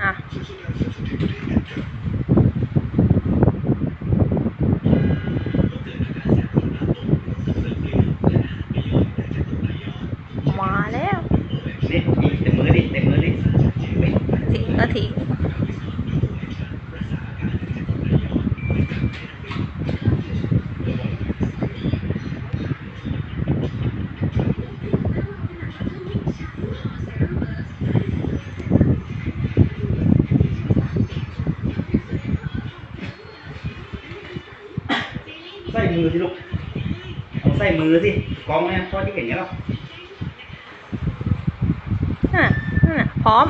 อะมาแล้วนี่อีกเต็มมือดิเต็มมือดิเฮ้ยทิ้งก็ทิ้ง ใส่มือสิลูกเอาใส่มือสิกองเนี่ยพ่อที่เห็นไงหรอน่ะนั่นน่ะพร้อม